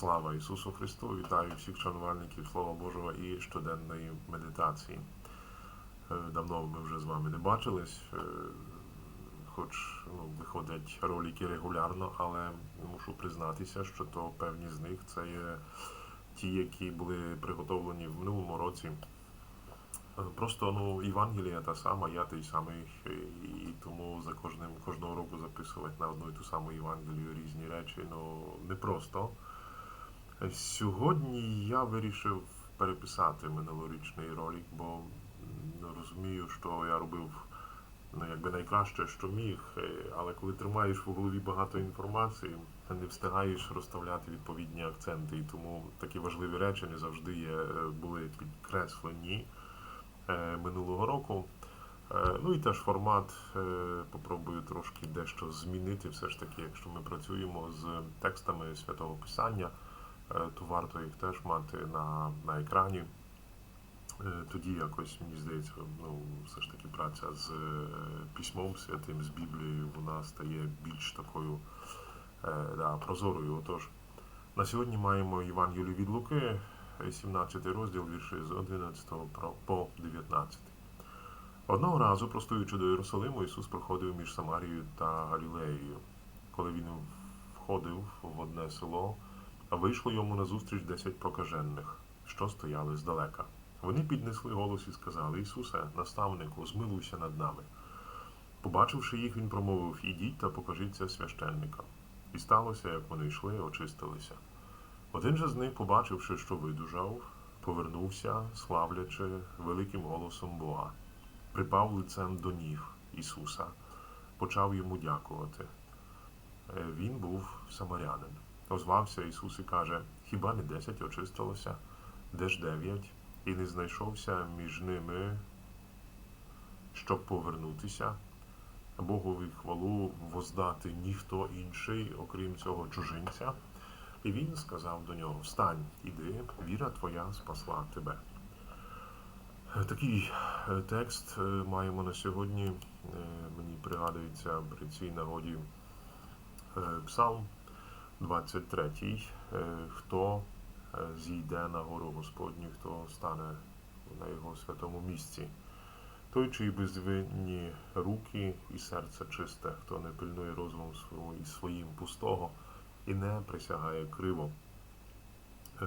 Слава Ісусу Христу! Вітаю всіх шанувальників Слова Божого і щоденної медитації. Е, Давно ми вже з вами не бачились, е, хоч ну, виходять ролики регулярно, але мушу признатися, що то певні з них це є ті, які були приготовлені в минулому році. Е, Просто ну, Євангелія та сама, я той самий, і тому за кожним кожного року записувати на одну і ту саму Євангелію різні речі, ну непросто. Е, Сьогодні я вирішив переписати минулорічний ролик, бо розумію, що я робив ну, якби найкраще, що міг, е, але коли тримаєш в голові багато інформації, не встигаєш розставляти відповідні акценти, і тому такі важливі речі не завжди є, е, були підкреслені е, минулого року. Ну і теж формат попробую трошки дещо змінити. Все ж таки, якщо ми працюємо з текстами святого Писання, то варто їх теж мати на, на екрані. Е, Тоді якось, мені здається, ну, все ж таки праця з е, письмом святим, з Біблією, вона стає більш такою е, да, прозорою. Отож, на сьогодні маємо Євангелію від Луки, е, 17 розділ, вірші з 11 по 19. Одного разу, простуючи до Єрусалиму, Ісус проходив між Самарією та Галілеєю. Коли він входив в одне село, вийшло йому назустріч десять прокажених, що стояли здалека. Вони піднесли голос і сказали: Ісусе, наставнику, змилуйся над нами. Побачивши їх, він промовив: Ідіть та покажіться священникам. І сталося, як вони йшли, очистилися. Один же з них, побачивши, що видужав, повернувся, славлячи великим голосом Бога, припав лицем до ніг Ісуса, почав йому дякувати. Е, Він був самарянин. Озвався Ісус і каже: Хіба не десять очистилося? Де ж дев'ять? І не знайшовся між ними, щоб повернутися. Богові хвалу воздати ніхто інший, окрім цього чужинця. І він сказав до нього: Встань, іди, віра твоя спасла тебе. Такий е, текст е, маємо на сьогодні. Е, Мені пригадується при цій нагоді Псалм 23. Е, Хто е, зійде на гору Господню, хто стане на його святому місці. Той, чиї безвинні руки і серце чисте, хто не пильнує розумом і своїм пустого і не присягає криво. Е,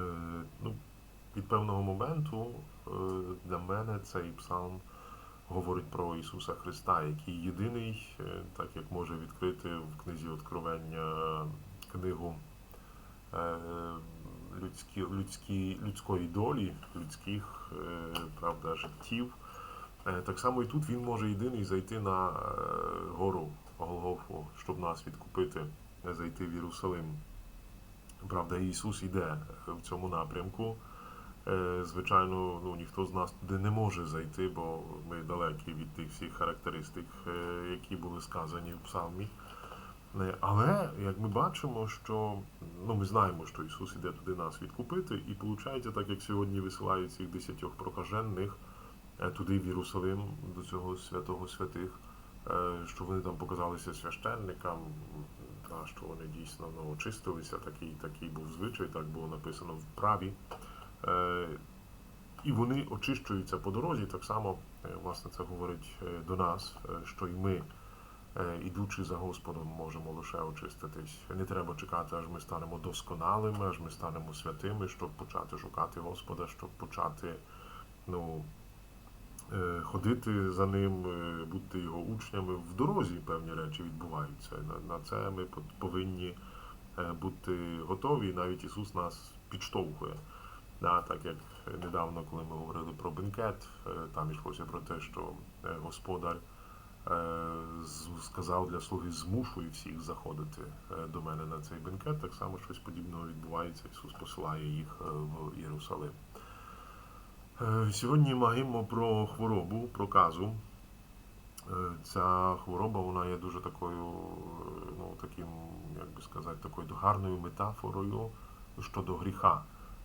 ну, від певного моменту е, для мене цей псалм говорить про Ісуса Христа, який єдиний, е, так як може відкрити в книзі Откровення книгу е, людські, людські, людської долі, людських е, правда, життів. Е, Так само і тут він може єдиний зайти на гору Голгофу, щоб нас відкупити, зайти в Єрусалим. Правда, Ісус йде в цьому напрямку. Звичайно, ну, ніхто з нас туди не може зайти, бо ми далекі від тих всіх характеристик, які були сказані в псалмі. Е, Але як ми бачимо, що ну, ми знаємо, що Ісус іде туди нас відкупити, і виходить, так як сьогодні висилають цих десятьох прокажених е, туди, в Єрусалим, до цього святого святих, е, що вони там показалися священникам, що вони дійсно ну, очистилися, такий, такий був звичай, так було написано в праві. І вони очищуються по дорозі, так само, власне, це говорить до нас, що і ми, ідучи за Господом, можемо лише очиститись. Не треба чекати, аж ми станемо досконалими, аж ми станемо святими, щоб почати шукати Господа, щоб почати ну, е, ходити за ним, е, бути його учнями. В дорозі певні речі відбуваються. На, це ми по- повинні е, бути готові. Навіть Ісус нас підштовхує. Да, так як недавно, коли ми говорили про бенкет, е, там йшлося про те, що е, господар е, сказав для слуги змушуй всіх заходити е, до мене на цей бенкет. Так само щось подібного відбувається. Ісус посилає їх е, в Єрусалим. Е, Сьогодні маємо про хворобу, проказу. Е, Ця хвороба вона є дуже такою, е, ну таким, як би сказати, такою гарною метафорою щодо гріха.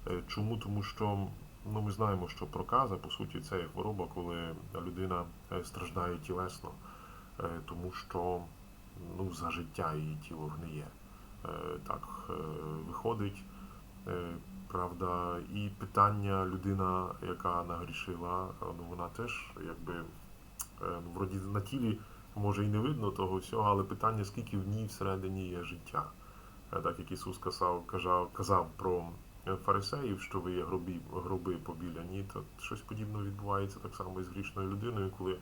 Е, Чому? Тому що ну, ми знаємо, що проказа, по суті, це є хвороба, коли людина е, страждає тілесно, е, тому що ну, за життя її тіло гниє. Е, Так е, виходить. Е, Правда, і питання людина, яка нагрішила, ну вона теж якби е, ну, вроді на тілі може і не видно того всього, але питання, скільки в ній всередині є життя. Е, Так як Ісус казав, казав, казав про е, фарисеїв, що ви є гроби, гроби побіляні, то щось подібне відбувається так само і з грішною людиною, коли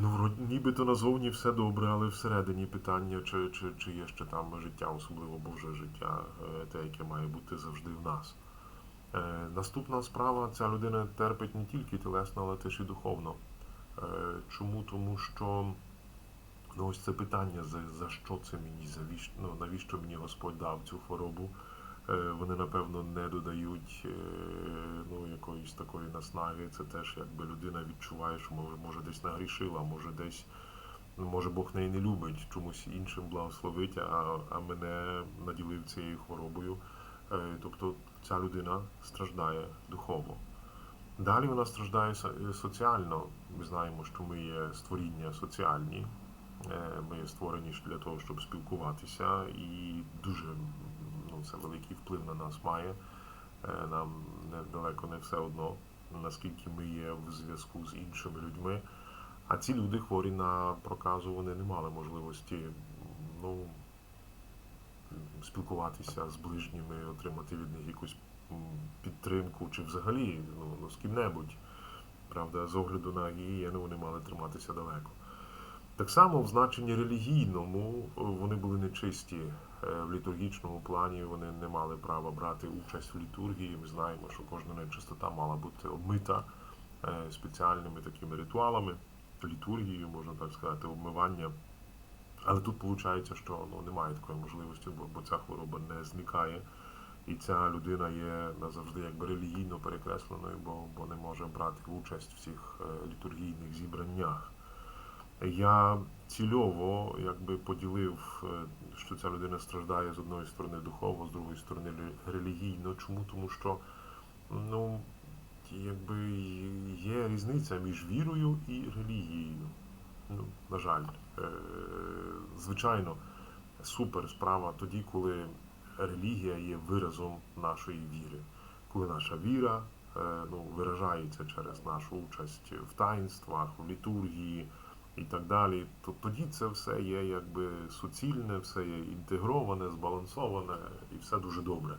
ну, нібито назовні все добре, але всередині питання, чи, чи, чи є ще там життя, особливо Боже життя, е, те, яке має бути завжди в нас. Е, Наступна справа, ця людина терпить не тільки тілесно, але теж і духовно. Е, Чому? Тому що ну, ось це питання, за, за що це мені, завіщо, ну, навіщо мені Господь дав цю хворобу, вони, напевно, не додають е, ну, якоїсь такої наснаги. Це теж якби людина відчуває, що може, може десь нагрішила, може десь, ну, може Бог неї не любить, чомусь іншим благословить, а, а мене наділив цією хворобою. Е, Тобто ця людина страждає духовно. Далі вона страждає соціально. Ми знаємо, що ми є створіння соціальні. Е, Ми є створені для того, щоб спілкуватися, і дуже це великий вплив на нас має. Е, Нам далеко не все одно, наскільки ми є в зв'язку з іншими людьми. А ці люди хворі на проказу, вони не мали можливості ну, спілкуватися з ближніми, отримати від них якусь підтримку чи взагалі ну, ну, з ким-небудь. Правда, з огляду на гігієну вони мали триматися далеко. Так само в значенні релігійному е, вони були нечисті. Е, В літургічному плані вони не мали права брати участь в літургії. Ми знаємо, що кожна нечистота мала бути обмита е, спеціальними такими ритуалами, літургією, можна так сказати, обмивання. Але тут виходить, що ну, немає такої можливості, бо, бо ця хвороба не зникає. І ця людина є назавжди якби релігійно перекресленою, бо, бо не може брати участь в цих е, літургійних зібраннях. Я цільово якби поділив, е, що ця людина страждає з одної сторони духовно, з другої сторони релігійно. Чому? Тому що ну, якби є різниця між вірою і релігією. Ну, на жаль, Е, звичайно, супер справа тоді, коли релігія є виразом нашої віри. Коли наша віра е, ну, виражається через нашу участь в таїнствах, в літургії і так далі, то тоді це все є якби суцільне, все є інтегроване, збалансоване і все дуже добре.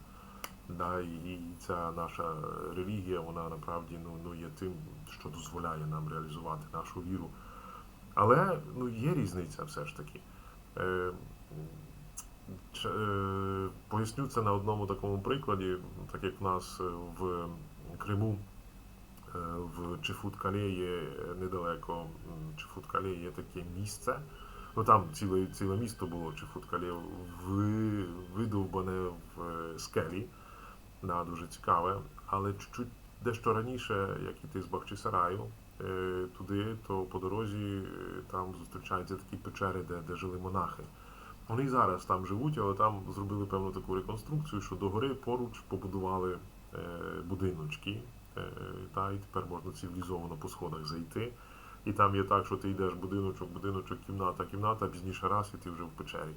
Да, і ця наша релігія, вона насправді ну, ну, є тим, що дозволяє нам реалізувати нашу віру. Але ну, є різниця все ж таки. Е, е, Поясню це на одному такому прикладі, так як в нас е, в Криму, в Чефуткале є недалеко м, Чефуткале є таке місце. Ну там ціле, ціле місто було Чефуткале, ви, видовбане в е, скелі. Да, дуже цікаве. Але чуть-чуть дещо раніше, як іти з Бахчисараю, е, туди, то по дорозі е, там зустрічаються такі печери, де, де жили монахи. Вони і зараз там живуть, але там зробили певну таку реконструкцію, що догори поруч побудували будиночки, та і тепер можна цивілізовано по сходах зайти. І там є так, що ти йдеш будиночок, будиночок, кімната, кімната, пізніше раз, і ти вже в печері.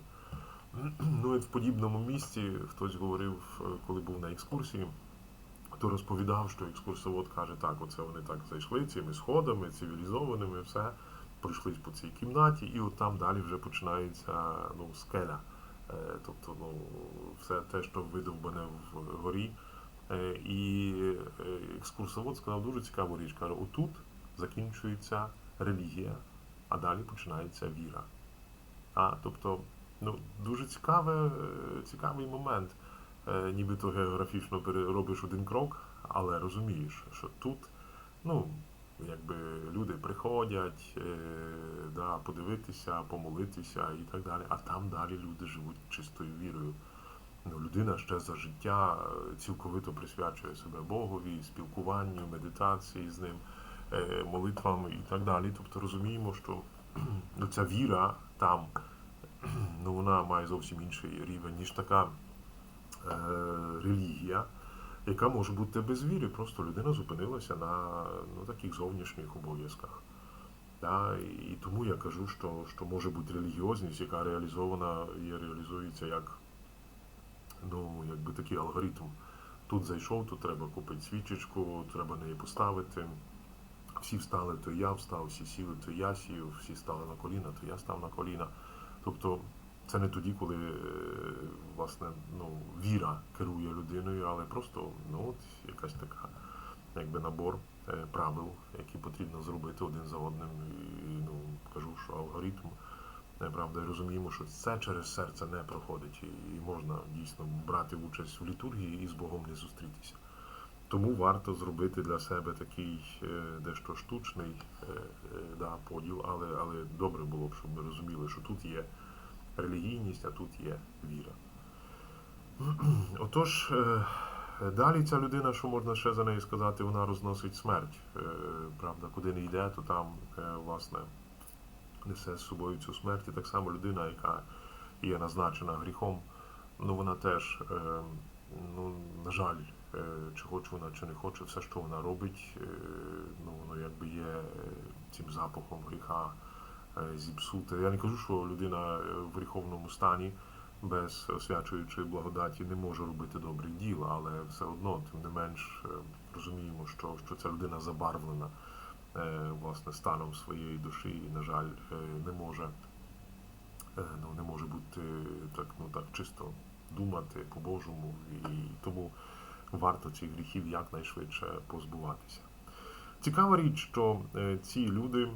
Ну і в подібному місці хтось говорив, е, коли був на екскурсії, то розповідав, що екскурсовод каже, так, оце вони так зайшли цими сходами, цивілізованими, все, пройшлись по цій кімнаті, і от там далі вже починається ну, скеля. Е, Тобто, ну, все те, що видовбане вгорі. Е, І е, екскурсовод сказав дуже цікаву річ. Каже, отут закінчується релігія, а далі починається віра. А, тобто, ну, дуже цікаве, е, цікавий момент. Е, Нібито географічно робиш один крок, але розумієш, що тут, ну, якби люди приходять е, да, подивитися, помолитися і так далі, а там далі люди живуть чистою вірою. Ну, людина ще за життя е, цілковито присвячує себе Богові, спілкуванню, медитації з ним, е, молитвам і так далі. Тобто розуміємо, що ну, ця віра там ну, вона має зовсім інший рівень, ніж така е, релігія, яка може бути без віри. Просто людина зупинилася на ну, таких зовнішніх обов'язках. Да? І тому я кажу, що, що може бути релігіозність, яка реалізована і реалізується як, такий алгоритм. Тут зайшов, тут треба купити свічечку, треба неї поставити. Всі встали, то я встав, всі сіли, то я сів, всі стали на коліна, то я став на коліна. Тобто це не тоді, коли е, власне ну, віра керує людиною, але просто ну, от, якась така якби набор е, правил, які потрібно зробити один за одним. І ну, кажу, що алгоритм, правда, розуміємо, що це через серце не проходить, і, можна дійсно брати участь в літургії і з Богом не зустрітися. Тому варто зробити для себе такий е, дещо штучний е, е, да, поділ, але, але добре було б, щоб ми розуміли, що тут є релігійність, а тут є віра. Отож, далі ця людина, що можна ще за неї сказати, вона розносить смерть. Правда, куди не йде, то там, власне, несе з собою цю смерть. І так само людина, яка є назначена гріхом, ну вона теж, е, ну, на жаль, е, чи хоче вона, чи не хоче, все, що вона робить, е, ну, воно якби є цим запахом гріха зіпсуте. Я не кажу, що людина в гріховному стані без освячуючої благодаті не може робити добрих діл, але все одно, тим не менш, розуміємо, що, що ця людина забарвлена власне станом своєї душі і, на жаль, е, не може, е, ну, не може бути так, ну, так чисто думати по-божому, і тому варто цих гріхів якнайшвидше позбуватися. Цікава річ, що е, ці люди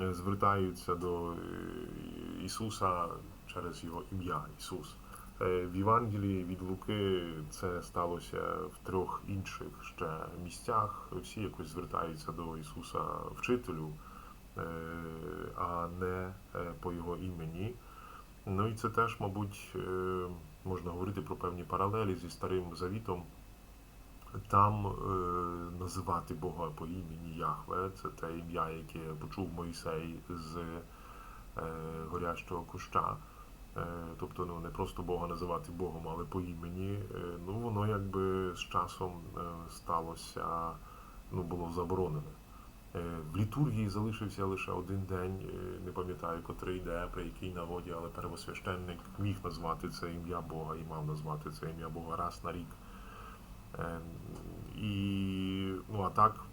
е, звертаються до е, Ісуса через Його ім'я Ісус. Е, В Євангелії від Луки це сталося в трьох інших ще місцях. Всі якось звертаються до Ісуса вчителю, е, а не е, по Його імені. Ну і це теж, мабуть, можна говорити про певні паралелі зі Старим Завітом. Там називати Бога по імені Яхве, це те ім'я, яке почув Мойсей з горящого куща. Е, тобто ну, не просто Бога називати Богом, але по імені. Е, ну, воно якби з часом е, сталося, ну, було заборонене. В літургії залишився лише один день, не пам'ятаю, котрий де, при якій нагоді, але первосвященник міг назвати це ім'я Бога і мав назвати це ім'я Бога раз на рік. І, ну, а так,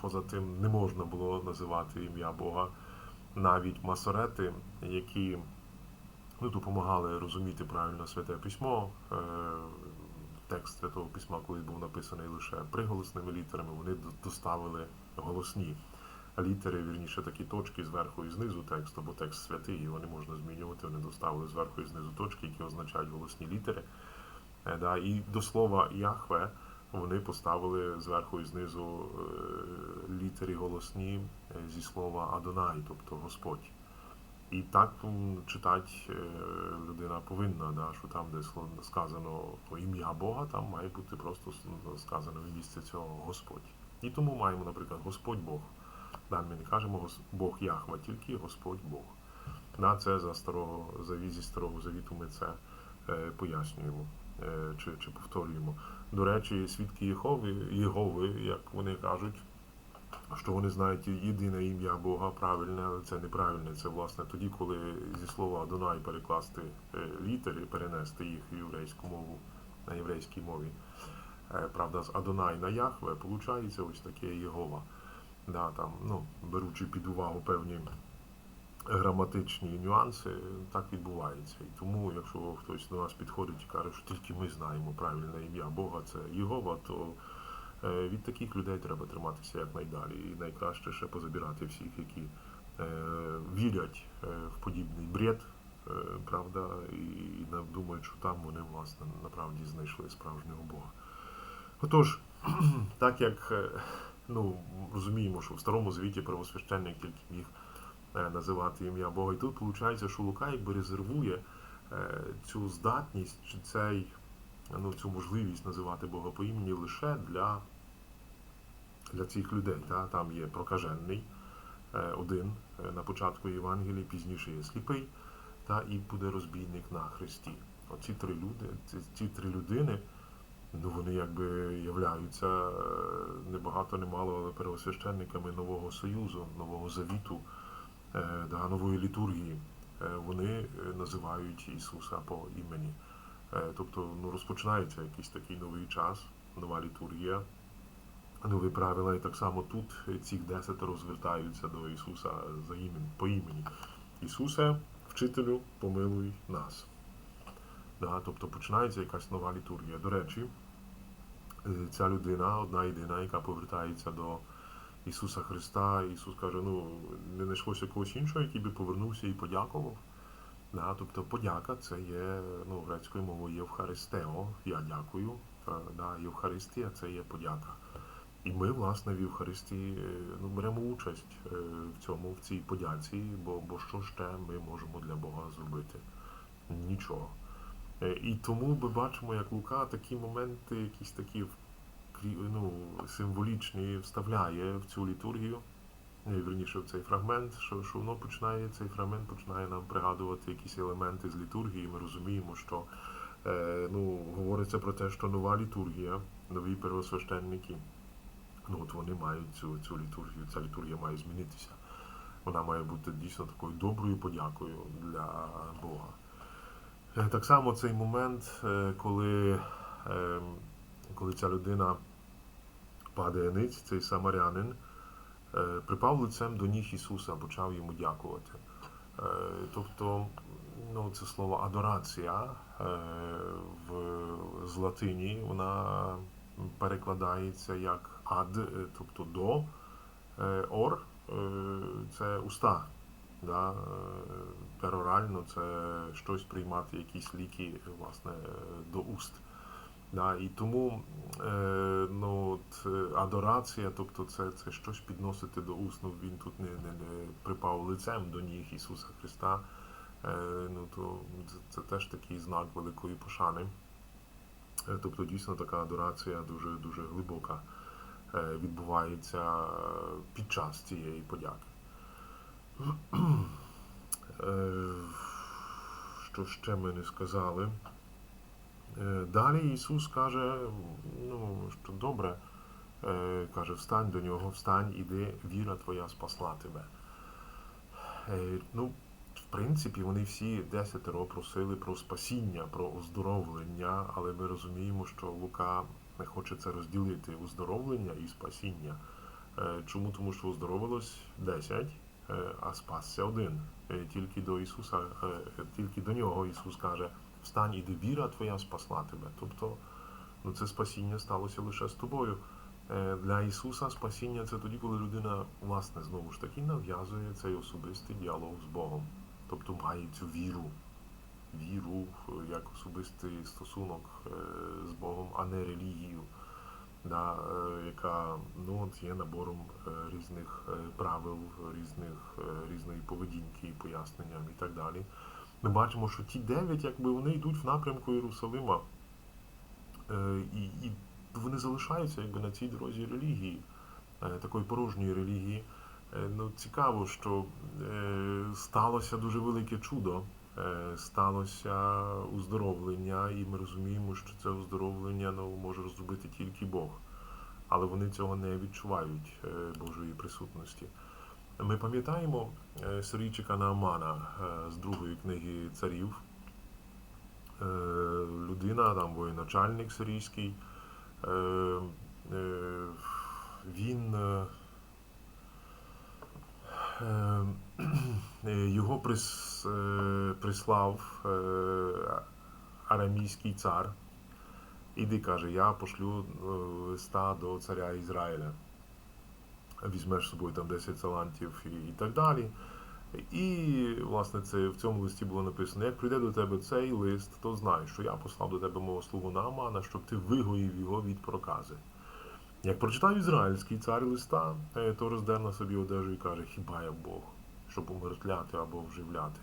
поза тим, не можна було називати ім'я Бога. Навіть масорети, які ну, допомагали розуміти правильно святе письмо. Е, Текст святого письма колись був написаний лише приголосними літерами, вони доставили голосні літери, вірніше такі точки зверху і знизу тексту, бо текст святий, його не можна змінювати. Вони доставили зверху і знизу точки, які означають голосні літери. Е, Да, і до слова Яхве вони поставили зверху і знизу е, літери голосні зі слова Адонай, тобто Господь. І так читати е, людина повинна, да, що там, де сказано ім'я Бога, там має бути просто сказано в місці цього Господь. І тому маємо, наприклад, Господь Бог. Да, ми не кажемо «Гос- Бог Яхва, тільки Господь Бог. На це за старого заві- зі старого завіту ми це е, пояснюємо е, чи, чи повторюємо. До речі, свідки Єхови, Єгови, як вони кажуть, що вони знають єдине ім'я Бога правильне, але це неправильне. Це власне тоді, коли зі слова Адонай перекласти е, літери, перенести їх в єврейську мову на єврейській мові. Е, Правда, з Адонай на Яхве виходить ось таке Єгова. Да, там, ну, беручи під увагу певні граматичні нюанси, так відбувається. І тому, якщо хтось до нас підходить і каже, що тільки ми знаємо правильне ім'я Бога, це Єгова, то від таких людей треба триматися якнайдалі. І найкраще ще позабирати всіх, які е, вірять е, в подібний бред, е, правда, і думають, що там вони власне насправді знайшли справжнього Бога. Отож, так як е, ну, розуміємо, що в старому звіті правосвященник тільки міг е, називати ім'я Бога. І тут виходить, що Лука якби резервує е, цю здатність чи цей, ну, цю можливість називати Бога по імені лише для, для цих людей. Та? Там є прокажений е, один е, на початку Євангелії, пізніше є сліпий, та і буде розбійник на хресті. Оці три люди, ці, ці три людини. Ну, вони якби являються е, не багато, не мало, але первосвященниками нового союзу, нового завіту, да, нової літургії. Вони називають Ісуса по імені. Тобто ну, розпочинається якийсь такий новий час, нова літургія, нові правила, і так само тут ці десятеро звертаються до Ісуса за імен, по імені. Ісусе, вчителю, помилуй нас. Да, тобто починається якась нова літургія. До речі, е, ця людина, одна єдина, яка повертається до Ісуса Христа, Ісус каже, ну не знайшлося когось іншого, який би повернувся і подякував. Да, тобто подяка це є ну, грецькою мовою Євхаристео, я дякую. Е, Да, Євхаристія це є подяка. І ми, власне, в Євхаристії е, ну, беремо участь е, в цьому, в цій подяці, бо, бо що ще ми можемо для Бога зробити? Нічого. Е, І тому ми бачимо, як Лука такі моменти, якісь такі ну, символічні вставляє в цю літургію, вірніше в цей фрагмент, що, що воно починає, цей фрагмент починає нам пригадувати якісь елементи з літургії. Ми розуміємо, що ну, говориться про те, що нова літургія, нові первосвященники, ну от вони мають цю, цю літургію, ця літургія має змінитися. Вона має бути дійсно такою доброю подякою для Бога. Е, Так само цей момент, е, коли, е, коли ця людина падає ниць, цей самарянин, припав лицем до ніг Ісуса, почав йому дякувати. Тобто, ну, це слово адорація в, з латині, вона перекладається як ад, е, тобто до, е, ор е, це уста. Да? Перорально це щось приймати, якісь ліки власне, до уст. Да? І тому ну, от, адорація, тобто це, це щось підносити до уст. Ну, він тут не, не, не припав лицем до ніг Ісуса Христа. Ну, то це, це теж такий знак великої пошани. Е, Тобто дійсно така адорація дуже, дуже глибока е, відбувається е, під час цієї подяки. Що ще ми не сказали? Далі Ісус каже, ну, що добре, каже, встань до нього, встань, іди, віра твоя спасла тебе. Ну, принципі, вони всі десятеро просили про спасіння, про оздоровлення, але ми розуміємо, що Лука не хоче це розділити оздоровлення і спасіння. Е, Чому? Тому що оздоровилось 10, е, а спасся один. Е, Тільки до Ісуса, тільки до нього Ісус каже, встань, іди, віра твоя спасла тебе. Тобто, ну це спасіння сталося лише з тобою. Для Ісуса спасіння це тоді, коли людина, власне, знову ж таки нав'язує цей особистий діалог з Богом. Тобто має цю віру, віру як особистий стосунок е, з Богом, а не релігію, да, е, яка ну, є набором е, різних правил, різних, різної поведінки, поясненням і так далі. Ми бачимо, що ті дев'ять, якби вони йдуть в напрямку Єрусалима, і, і вони залишаються якби на цій дорозі релігії, такої порожньої релігії. Е, Ну, цікаво, що е, сталося дуже велике чудо. Е, сталося оздоровлення, і ми розуміємо, що це оздоровлення ну, може зробити тільки Бог. Але вони цього не відчувають Божої присутності. Ми пам'ятаємо сирійчика Наамана з другої книги царів. Людина, там воєначальник сирійський. Він його прис, е, прислав е, арамійський цар. Іди каже, я пошлю е, листа до царя Ізраїля. Візьмеш з собою там 10 талантів і, і так далі. І, власне, це в цьому листі було написано: як прийде до тебе цей лист, то знай, що я послав до тебе мого слугу Наамана, щоб ти вигоїв його від прокази. Як прочитав ізраїльський цар листа, е, то роздер на собі одежу і каже: Хіба я Бог, щоб умертвляти або вживляти?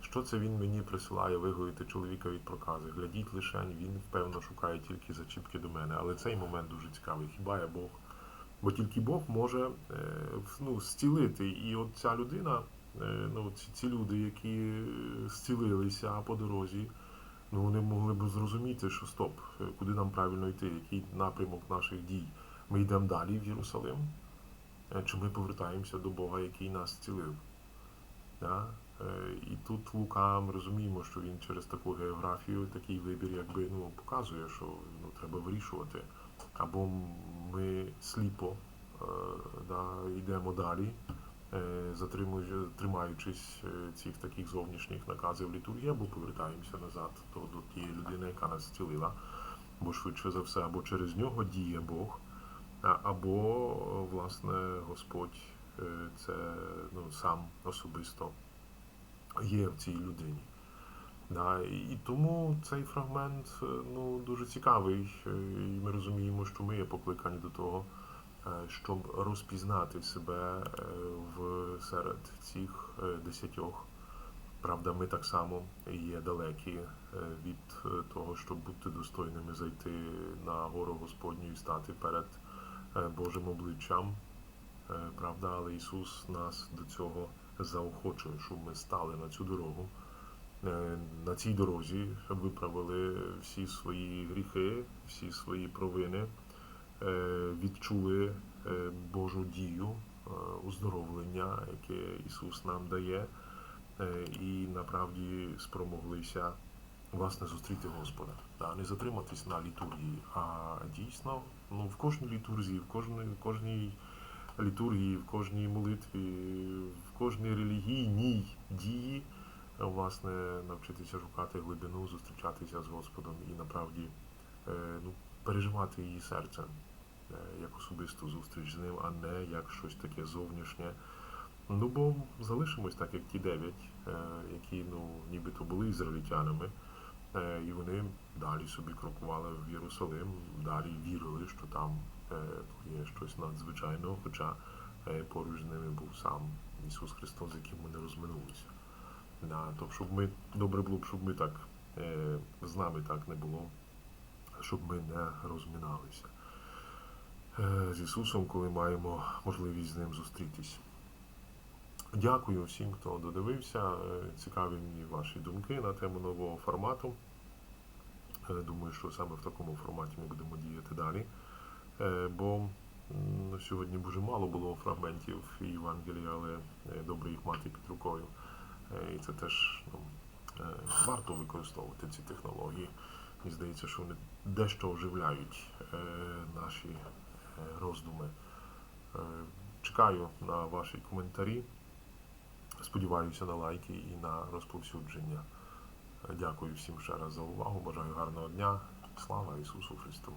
Що це він мені присилає вигоїти чоловіка від прокази? Глядіть лишень, він впевно шукає тільки зачіпки до мене. Але цей момент дуже цікавий. Хіба я Бог? Бо тільки Бог може е, ну, зцілити. І от ця людина, е, ну, ці, люди, які зцілилися по дорозі, ну, вони могли б зрозуміти, що стоп, куди нам правильно йти, який напрямок наших дій. Ми йдемо далі в Єрусалим, е, чи ми повертаємося до Бога, який нас зцілив. Да? Е, І тут Лука ми розуміємо, що він через таку географію, такий вибір, якби ну показує, що ну треба вирішувати. Або ми сліпо е, да, йдемо далі, тримаючись е, цих таких зовнішніх наказів літургії, або повертаємося назад до, до тієї людини, яка нас зцілила. Бо швидше за все, або через нього діє Бог, або е, власне Господь е, це ну, сам особисто є в цій людині. Да, і тому цей фрагмент е, ну, дуже цікавий, е, і ми розуміємо, що ми є покликані до того, е, щоб розпізнати себе е, в серед цих е, десятьох. Правда, ми так само є далекі е, від е, того, щоб бути достойними зайти на гору Господню і стати перед е, Божим обличчям. Е, Правда, але Ісус нас до цього заохочує, щоб ми стали на цю дорогу. Е, На цій дорозі виправили всі свої гріхи, всі свої провини, е, відчули е, Божу дію, е, уздоровлення, яке Ісус нам дає, е, і направді спромоглися власне зустріти Господа. Не затриматись на літургії, а дійсно ну, в кожній літургії, в кожній, в кожній літургії, в кожній молитві, в кожній релігійній дії е, власне навчитися шукати глибину, зустрічатися з Господом і направді е, ну, переживати її серцем е, як особисту зустріч з ним, а не як щось таке зовнішнє. Ну бо залишимось так, як ті дев'ять, е, які ну, нібито були ізраїльтянами, е, і вони далі собі крокували в Єрусалим, далі вірили, що там є щось надзвичайного, хоча поруч з ними був сам Ісус Христос, з яким вони розминулися. Да, щоб ми добре було б, щоб ми так з нами так не було, щоб ми не розминалися е, з Ісусом, коли маємо можливість з ним зустрітись. Дякую всім, хто додивився. Е, Цікаві мені ваші думки на тему нового формату. Е, Думаю, що саме в такому форматі ми будемо діяти далі. Бо сьогодні дуже мало було фрагментів Євангелія, але добре їх мати під рукою. І це теж ну, варто використовувати ці технології. Мені здається, що вони дещо оживляють е, наші е, роздуми. Е, Чекаю на ваші коментарі. Сподіваюся на лайки і на розповсюдження. Дякую всім ще раз за увагу. Бажаю гарного дня. Слава Ісусу Христу!